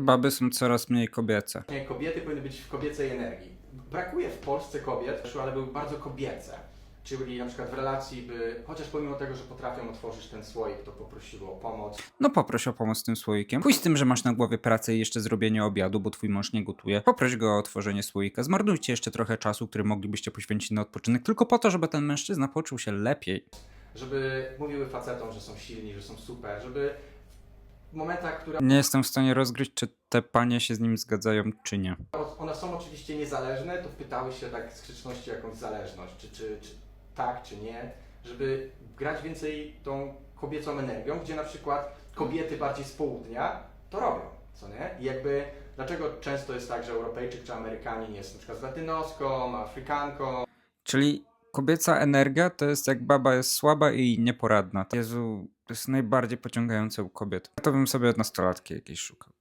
Baby są coraz mniej kobiece. Kobiety powinny być w kobiecej energii. Brakuje w Polsce kobiet, ale były bardzo kobiece. Czyli na przykład w relacji by, chociaż pomimo tego, że potrafią otworzyć ten słoik, to poprosiły o pomoc. No poproś o pomoc tym słoikiem. Pójdź z tym, że masz na głowie pracę i jeszcze zrobienie obiadu, bo twój mąż nie gotuje. Poproś go o otworzenie słoika. Zmarnujcie jeszcze trochę czasu, który moglibyście poświęcić na odpoczynek, tylko po to, żeby ten mężczyzna poczuł się lepiej. Żeby mówiły facetom, że są silni, że są super, żeby w momentach, które Nie jestem w stanie rozgryźć, czy te panie się z nim zgadzają, czy nie. one są oczywiście niezależne, to wpytały się tak z grzeczności jakąś zależność, czy, czy, czy tak, czy nie, żeby grać więcej tą kobiecą energią, gdzie na przykład kobiety bardziej z południa to robią, co nie? I jakby dlaczego często jest tak, że Europejczyk czy Amerykanin jest na przykład z latynoską, Afrykanką, Czyli kobieca energia to jest jak baba jest słaba i nieporadna. Jezu, to jest najbardziej pociągające u kobiet. Ja to bym sobie nastolatki jakieś szukał.